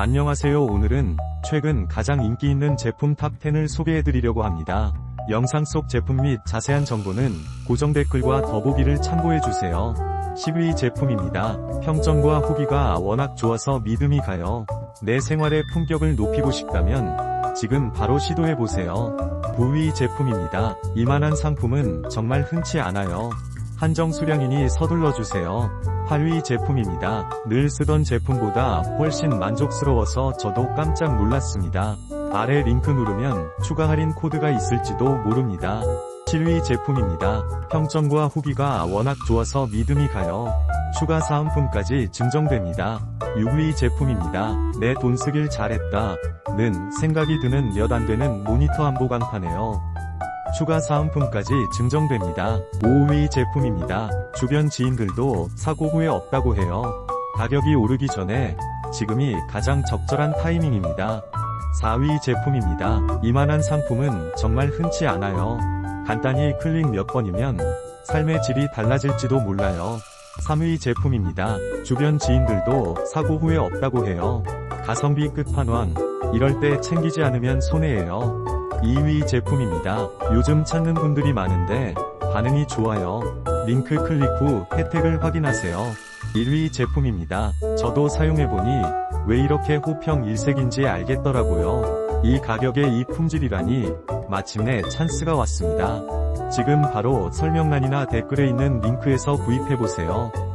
안녕하세요 오늘은 최근 가장 인기 있는 제품 탑10을 소개해드리려고 합니다. 영상 속 제품 및 자세한 정보는 고정 댓글과 더보기를 참고해주세요. 10위 제품입니다. 평점과 후기가 워낙 좋아서 믿음이 가요. 내 생활의 품격을 높이고 싶다면 지금 바로 시도해보세요. 9위 제품입니다. 이만한 상품은 정말 흔치 않아요. 한정 수량이니 서둘러 주세요. 8위 제품입니다. 늘 쓰던 제품보다 훨씬 만족스러워서 저도 깜짝 놀랐습니다. 아래 링크 누르면 추가 할인 코드가 있을지도 모릅니다. 7위 제품입니다. 평점과 후기가 워낙 좋아서 믿음이 가요. 추가 사은품까지 증정됩니다. 6위 제품입니다. 내 돈 쓰길 잘했다. 는 생각이 드는 몇 안 되는 모니터 한보강파네요. 추가 사은품까지 증정됩니다. 5위 제품입니다. 주변 지인들도 사고 후에 없다고 해요. 가격이 오르기 전에 지금이 가장 적절한 타이밍입니다. 4위 제품입니다. 이만한 상품은 정말 흔치 않아요. 간단히 클릭 몇 번이면 삶의 질이 달라질지도 몰라요. 3위 제품입니다. 주변 지인들도 사고 후에 없다고 해요. 가성비 끝판왕. 이럴 때 챙기지 않으면 손해예요. 2위 제품입니다. 요즘 찾는 분들이 많은데 반응이 좋아요. 링크 클릭 후 혜택을 확인하세요. 1위 제품입니다. 저도 사용해보니 왜 이렇게 호평 일색인지 알겠더라고요. 이 가격에 이 품질이라니 마침내 찬스가 왔습니다. 지금 바로 설명란이나 댓글에 있는 링크에서 구입해보세요.